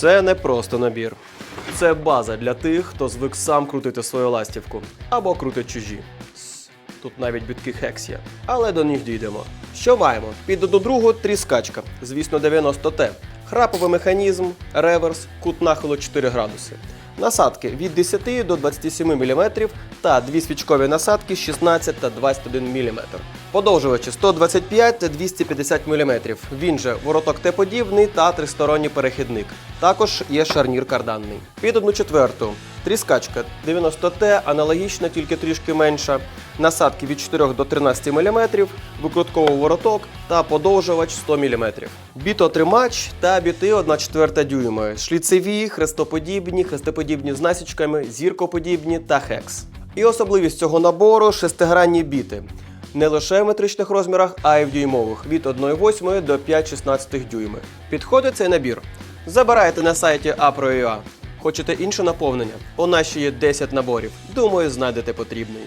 Це не просто набір. Це база для тих, хто звик сам крутити свою ластівку або крутить чужі. Тут навіть бітки є. Але до них дійдемо. Що маємо? Під до другу тріскачка, звісно, 90Т. Храповий механізм, реверс, кут нахилу 4 градуси. Насадки від 10 до 27 мм та дві свічкові насадки 16 та 21 мм. Подовжувачі 125 та 250 мм. Він же вороток Т-подібний та тристоронній перехідник. Також є шарнір карданний. Під одну четверту. Тріскачка 90Т, аналогічна, тільки трішки менша. Насадки від 4 до 13 мм, викрутковий вороток та подовжувач 100 мм. Бітотримач та біти 1,4 дюйма. Шліцеві, хрестоподібні, хрестоподібні з насічками, зіркоподібні та хекс. І особливість цього набору шестигранні біти. Не лише в метричних розмірах, а й в дюймових від 1,8 до 5,16 дюйми. Підходить цей набір. Забирайте на сайті Apro.ua. Хочете інше наповнення? У нас ще є 10 наборів. Думаю, знайдете потрібний.